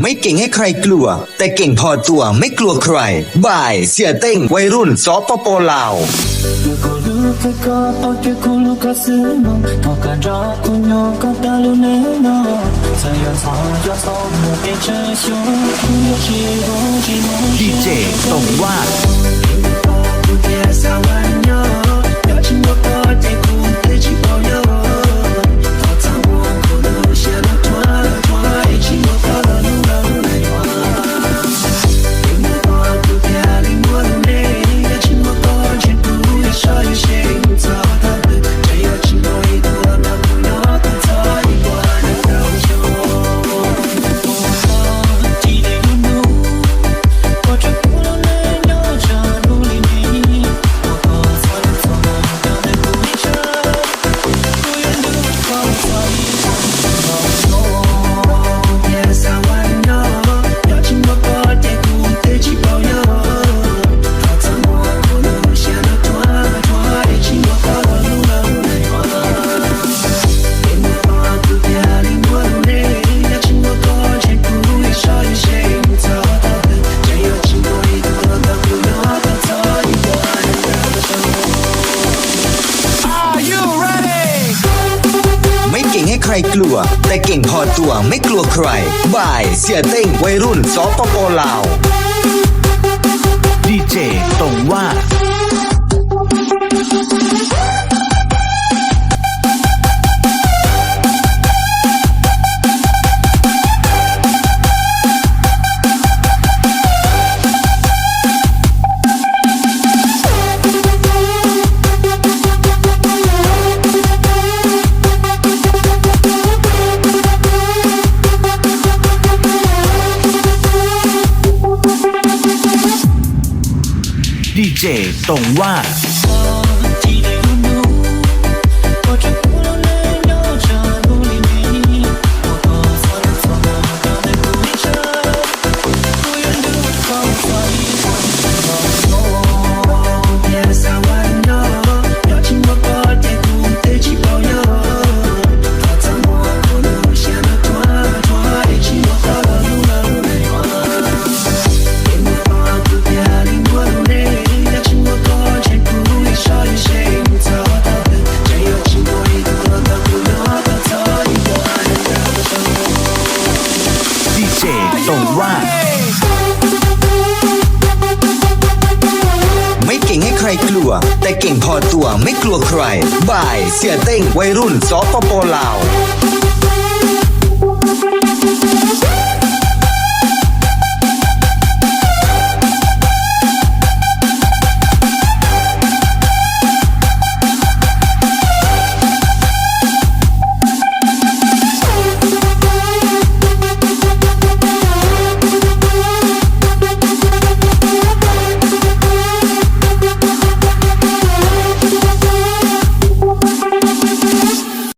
ไม่เก่งให้ใครกลัว แต่เก่งพอตัวไม่กลัวใครบาย เสียเต้งวัยรุ่นสปปลาว ดีเจตรงว่า ใครกลัว แต่เก่งพอตัวไม่กลัวใครบ่ายเสียเต้งวัยรุ่นสปปลาวดีเจตรงว่า เจตรงว่า แต่เก่งพอตัวไม่กลัวใครบ่ายเสียเต้งวัยรุ่นสปปลาว